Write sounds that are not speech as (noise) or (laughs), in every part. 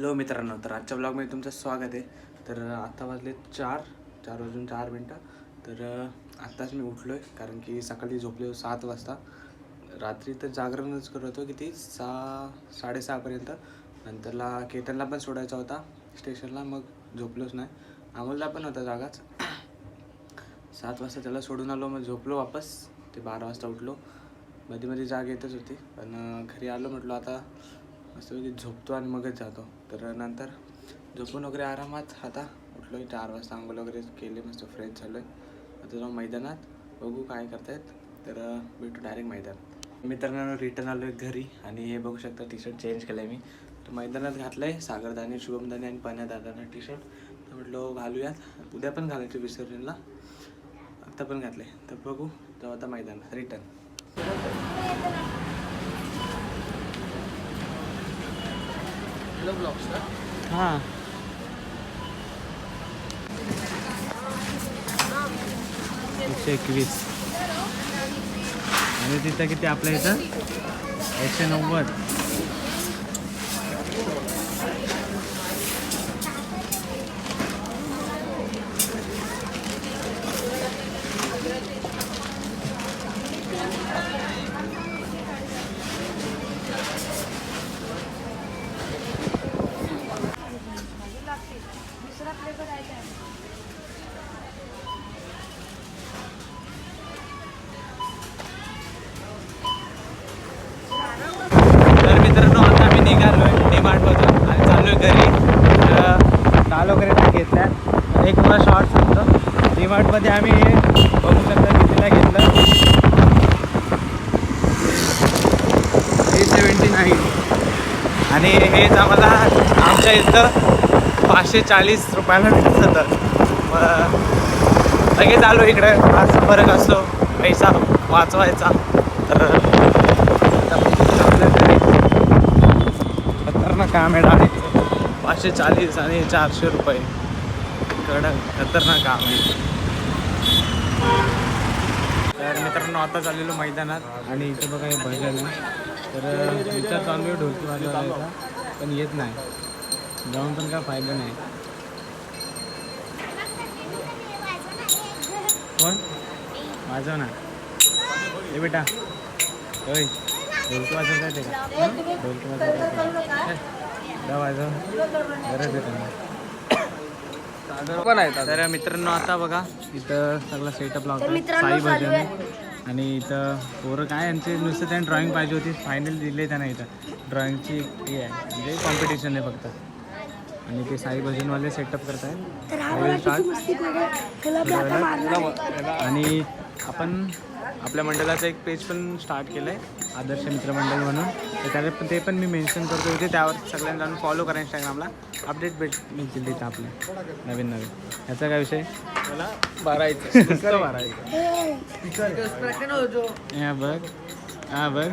Hello मित्रांनो तर आजच्या ब्लॉगमध्ये तुमचं स्वागत आहे. तर आत्ता वाजले चार चार वाजून चार मिनटं. तर आत्ताच मी उठलो आहे कारण की सकाळी झोपले सात वाजता. रात्री तर जागरणच करत होतो किती? सहा साडेसहापर्यंत नंतरला केतनला पण सोडायचा होता स्टेशनला मग झोपलोच नाही. अमोलला पण होता जागाच. सात वाजता त्याला सोडून आलो मग झोपलो वापस. ते बारा वाजता उठलो. मध्ये मध्ये जाग येतच होती पण घरी आलो म्हटलो आता मस्तपैकी म्हणजे झोपतो आणि मगच जातो. तर नंतर झोपून वगैरे आरामात आता उठलो चार वाजता आंघोळ वगैरे केले मस्त फ्रेश झालो आहे आता जाऊ मैदानात बघू काय करतायत. तर भेटू डायरेक्ट मैदान. मित्रांनो रिटर्न आलो आहे घरी आणि हे बघू शकता टी शर्ट चेंज केलं आहे मी. तर मैदानात घातलं आहे सागरदानी शुभमदानी आणि पण्यादादांना टी शर्ट तर म्हटलं हो, घालूयात. उद्या पण घालायचे विसर्जनला. आत्ता पण घातले तर बघू जाऊ आता मैदानात रिटर्न हां. एकशे एकवीस. आणि तिथं किती आपल्या इथं? एकशे नव्वद तर मित्रांनो आता आम्ही निघालो आहे डी मार्टमधून आणि चाललो आहे घरी तर डाल वगैरे नाही घेतल्या तर एक मला शॉर्ट मार्टमध्ये आम्ही बघू शकता कितीला घेतलं. थ्री सेवन्टी नाईन आणि हेच आम्हाला आमच्या इथं पाचशे चाळीस रुपयाला भेटत होतं मग लगेच आलो इकडे. असा फरक असतो. पैसा वाचवायचा. तर खतरनाक काम आहे डाळीचं पाचशे चाळीस आणि चारशे रुपये. कडक खतरनाक काम आहे. तर मित्रांनो आता चाललेलो मैदानात आणि इथे बघा हे भजन तर विचार चालू आहे ढोलकी वाजवायचा पण येत नाही. जाऊन पण काय फायदा नाही. कोण? वाजव ना ए बेटा. होय ढोलकी वाजवता येते का? ढोलकी वाजवता येते वाजव. गरज आहे पण आहेत तर मित्रांनो आता बघा इथं सगळं सेटअप मित्रांनो, साई भजन. आणि इथं पोरं काय यांचे नुसतं त्यांनी ड्रॉइंग पाहिजे होती. फायनल दिले त्यांना इथं. ड्रॉइंगची हे आहे. म्हणजे कॉम्पिटिशन आहे फक्त. आणि ते साई भजनवाले सेटअप करत आहेत हा. आणि आपण आपल्या मंडळाचं एक पेज पण स्टार्ट केलं आहे आदर्श मित्रमंडळ म्हणून. तर त्याला पण ते पण मी मेन्शन करतो इथे. त्यावर सगळ्यांना जाऊन फॉलो करा इंस्टाग्रामला अपडेट भेट मिळतील तिथं आपले. नवीन नवीन. ह्याचा काय विषय? बारायचं. (laughs) नुसतं मारायचं. हे, हा बघ. हा बघ.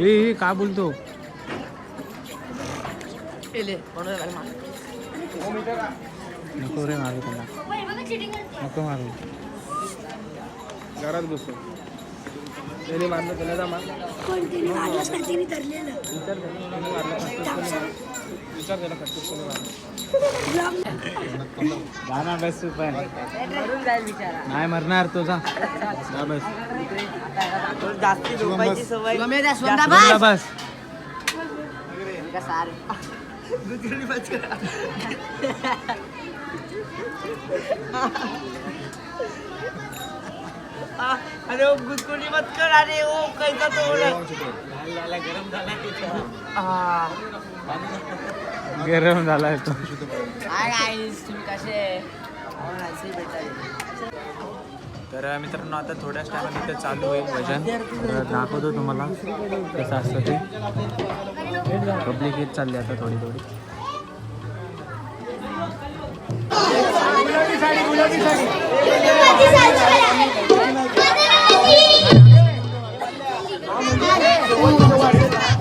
ए, का बोलतो? नको रे मारू त्याला. नको मारू. घरात बसतो त्याने मारलं त्याला जा मार कोण तिने मारलंच नाही तिने धरलेलं. विचार त्याला त्याने मारलं खटखट कोणी विचार त्याला खटखट कोणी मारलं. ब्लॉग गाणं बस तू पण नाही मरणार तो जा. बस. जा बस. अरे वो गुदगुदी मत कर अरे वो कैसा तो हो रहा गरम झालाय तो. हाय गाईस तुम्ही कसे भेटायचे तर मित्रांनो आता थोड्याच टायमात इथे चालू होईल भजन तर दाखवतो तुम्हाला कसं असतं ते. पब्लिक येत चालली आता थोडी थोडी.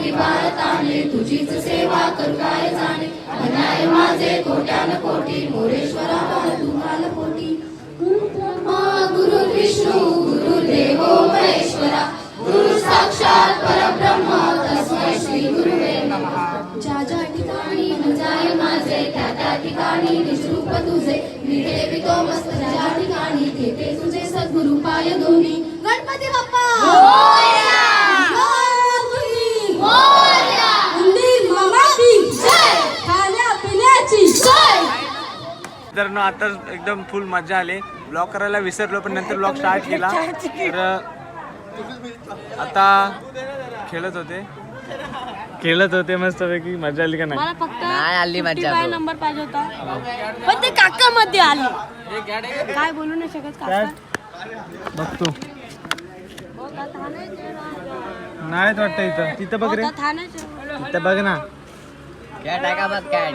जन्मली भारताने तुझीच सेवा करू काय जाणे. अन्याय माझे कोट्यान कोटी. मोरेश्वरा तुम्हाला पोटी. गुरु विष्णू गुरु देवो महेश्वरा. गुरु साक्षात परब्रह्म तस्मै श्री गुरुवे ज्या ज्या ठिकाणी जाय माझे त्या त्या ठिकाणी निजरूप तुझे. मी तो मस्त. ज्या ठिकाणी घेते तुझे सद्गुरु पाय दोन्ही. गणपती बाप्पा! तर ना आता एकदम फुल मजा आली. ब्लॉग करायला विसरलो पण नंतर ब्लॉग स्टार्ट केला. तर आता खेळत होते. खेळत होते मस्तपैकी. मजा आली का नाही? मला फक्त नाही आली मज्जा काय. नंबर पाहिजे होता. पण ते काका मध्ये आले. काय बोलू नाही शकत काका. बघतो. हो. नाहीत वाटतं इथं. तिथं बघ रे. ठाण्याचे. इथं बघ ना. कॅट आहे का मग कॅट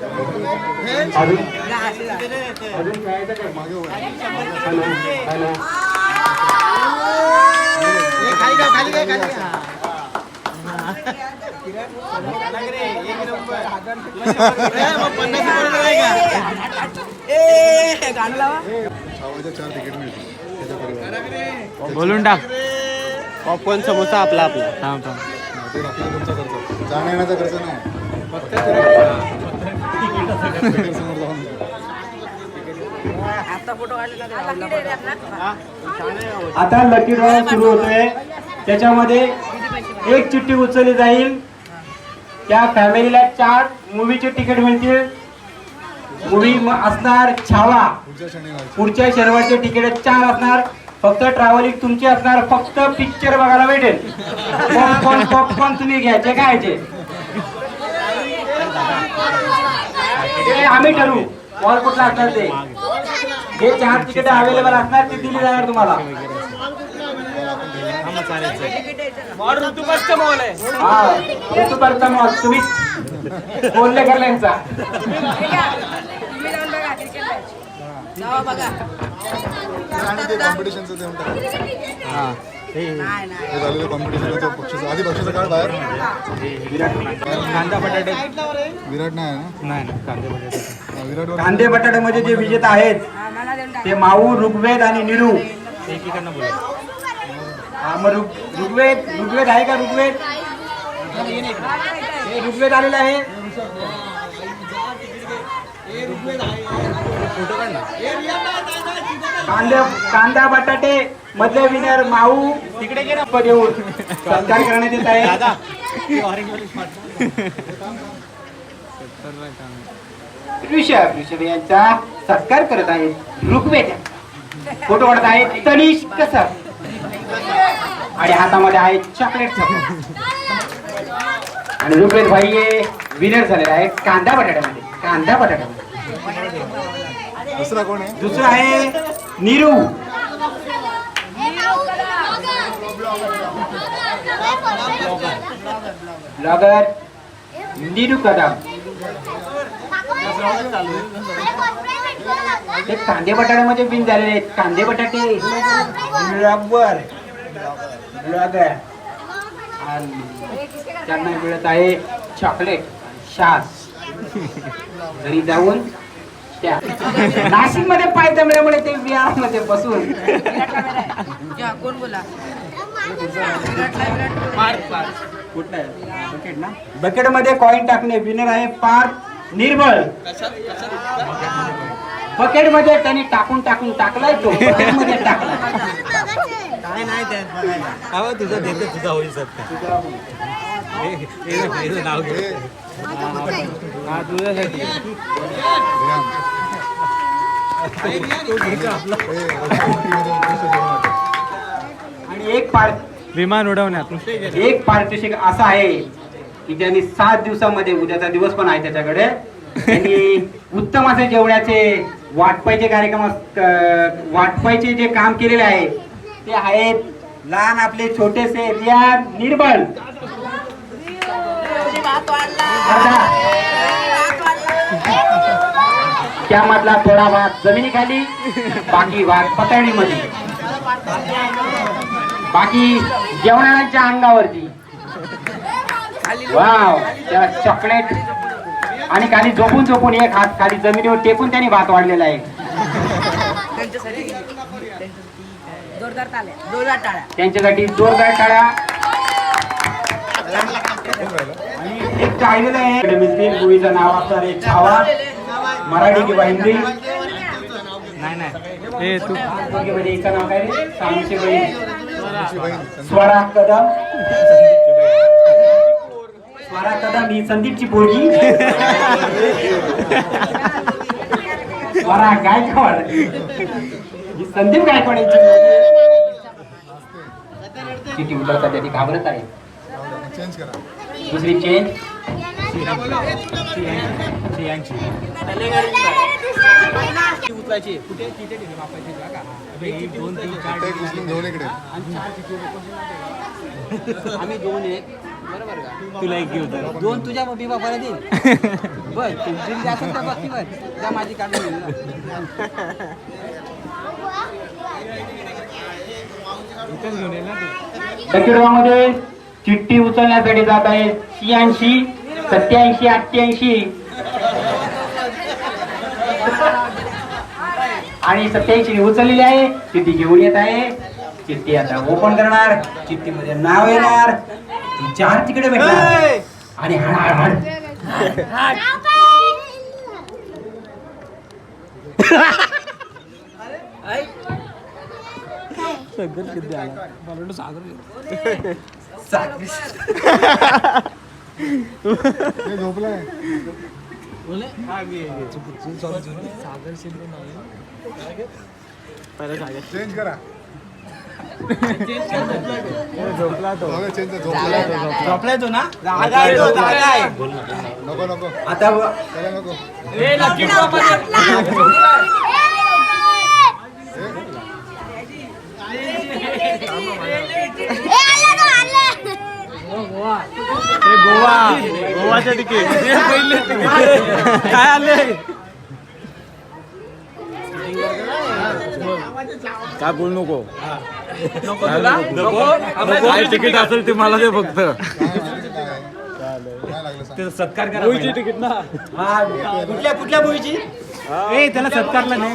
कशी आहे रे? बोलून टाक. पॉपकॉर्न समोसा आपला आपला. थांब थांब जाण्या येण्याचा खर्च नाही. फक्त आता लकी ड्रॉ सुरू होतोय. त्याच्यामध्ये एक चिठ्ठी उचलली जाईल. त्या फॅमिलीला चार मूवीचे तिकीट मिळतील. मूवी असणार छावा. पुढच्या शनिवारचे तिकीट चार असणार. फक्त ट्रॅव्हलिंग तुमची असणार. फक्त पिक्चर बघायला भेटेल. पॉपकॉर्न पॉपकॉर्न तुम्ही घ्यायचे घ्यायचे ते आम्ही ठरवू. मॉल कुठला असणार ते? जे चार तिकीट अवेलेबल असणार ते दिली जाणार तुम्हाला. हा ऋतुपर्चा मॉल तुम्ही बोलले करल्यांचा कॉम्पिटिशनचं देऊन टाका हे. झालेलं कॉम्पिटिशन बक्षीस आधी बक्षीचं काढ बाहेर. कांदा बटाटे. विराट नाही ना? नाही कांदे बटाटे. हा, विराट कांदे बटाट्यामध्ये जे विजेता आहेत ते माऊ ऋग्वेद आणि निरू. एकीकडनं बोला. हा, मग ऋग- ऋग्वेद ऋग्वेद आहे का ऋग्वेद? हे ऋग्वेद आलेला आहे. कांदा कांदा बटाटे मधले विनर माऊ तिकडे गेला येऊन. सत्कार करण्यात येत आहे. ऋषभ ऋषभ यांचा सत्कार करत आहे. ऋग्वेद. फोटो काढत आहे तनिष कसर. आणि हातामध्ये आहे चॉकलेट आणि ऋग्वेद भाई हे विनर झालेला आहे कांदा बटाट्यामध्ये. कांदा बटाट्यामध्ये. दुसरा कोण आहे? दुसरं आहे नीरू. ब्लॉगर नीरू कदम. ते कांदे बटाट्यामध्ये बिन झालेले आहेत. कांदे बटाटे. ब्लॉगर. ब्लॉगर. आणि त्यांना मिळत आहे चॉकलेट शास. घरी जाऊन त्या नाशिकमध्ये पाय दमल्यामुळे ते बिहारमध्ये बसून. कोण बोला? बकेटमध्ये कॉईन टाकणे विनर आहे पार्थ निर्मळ बकेटमध्ये त्यांनी टाकून टाकून टाकलाय तो बकेटमध्ये टाकला काय नाही त्यात हा तुझं देते तुझा होईल सत्कार नाव घे हे, हा तुझ्यासाठी हे, वरच्या मध्ये उत्कृष्ट जेवण वाटतं. आणि एक पार्थ विमान उडवण्यात. एक पारितोषिक असं आहे की त्यांनी सात दिवसामध्ये उद्याचा दिवस पण आहे त्याच्याकडे. त्यांनी उत्तम असे जेवणाचे वाटपायचे कार्यक्रम वाटपायचे जे काम केलेले आहे ते आहेत लहान आपले छोटेसे रियाज निर्बल. त्यामधला थोडा भाग जमिनीखाली बाकी भाग पतळणीमध्ये बाकी जेवणाच्या अंगावरती. वाव त्या चॉकलेट आणि खाली झोपून झोपून एक हात खाली जमिनीवर टेकून त्यांनी भात वाढलेला आहे. त्यांच्यासाठी जोरदार टाळ्या जोरदार टाळ्या. त्यांच्यासाठी जोरदार टाळ्या. आणि एक राहिलेलं आहे. मिळतील मूवीचं नाव असणार आहे छावा. मराठी किंवा हिंदी. नाही नाही. नाव काय रे? बहीण. स्वरा कदम स्वरा कदम ही संदीपची पोरगी. स्वरा गायकवाड. ही संदीप गायकवाड यांची. चिठी उतर सध्या ती घाबरत आहे. चेंज करा दुसरी चेंज उचलायची. कुठे? किती ठेवली वापायची जागा. एक, दोन तीन चार टेक उचलून घेऊन इकडे. आम्ही दोन एक. बरोबर का? तुला एक घेऊ दोन तुझ्या मम्मी बाबाला देईन. (laughs) बर तुमची बाकी बर त्या माझी काढून घेऊन चिठ्ठी उचलण्यासाठी जात आहे. शहाऐंशी सत्याऐंशी अठ्ठ्याऐंशी. आणि सत्याऐंशी उचललेली आहे. चिठ्ठी घेऊन येत आहे. चिठ्ठी आता ओपन करणार. चिठ्ठीमध्ये नाव येणार. चार तिकडे भेटणार. आणि हाड हाड हाड मला वाटलं सागर घेऊ. हे झोपलाय सागर शिंदे नाही. चेंज करा. झोपला तो. चेंज झोपला झोपलाय तो ना? नको नको. आता नको. गोवा. गोवाच्या तिकीट काय आले? काय बोल नको? काय तिकीट असेल ते मला दे फक्त. काय लागलं सांग सत्कार करा तिकीट ना. कुठल्या कुठल्या मूवीची ए त्याला सत्कारला नाही.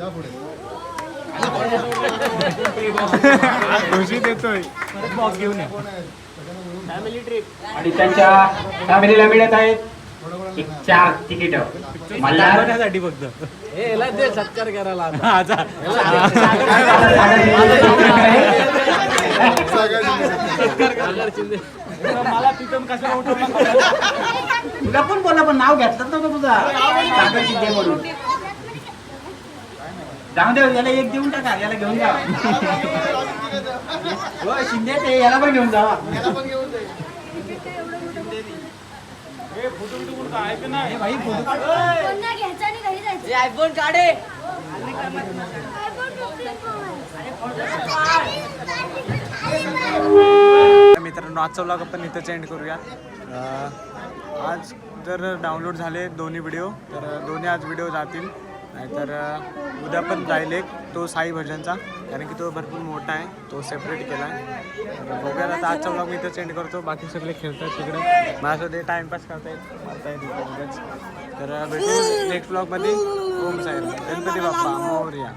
या पुढे खुशी देतोय आणि त्यांच्या फॅमिलीला मिळत आहेत एक चार तिकीट मल्हार फक्त दे सत्कार करायला. मला तिथून कशाला उठवलं तुला पण बोला पण नाव घेतलं नव्हतं तुझा सागर शिंदे म्हणून जाऊ दे याला एक देऊन टाका याला घेऊन जा. हो शिंदे ते याला पण घेऊन जावा हे भाई फोटो आयफोन काढे. मित्रांनो आजचा व्लॉग आपण इथंच एंड करूया. आज जर डाउनलोड झाले दोन्ही व्हिडिओ तर दोन्ही आज व्हिडिओ जातील. नाहीतर उद्या पण जाईल एक तो साई भजनचा. कारण की तो भरपूर मोठा आहे तो सेपरेट केला आहे तर आता आजचा ब्लॉग मी इथं सेंड करतो. बाकी सगळे खेळतात तिकडे. माझ्यासोबत टाईमपास टाइमपास मारता येईल मारता उगाच. तर भेटू नेक्स्ट ब्लॉगमध्ये ओम साहेब गणपती बाप्पा मोर्या.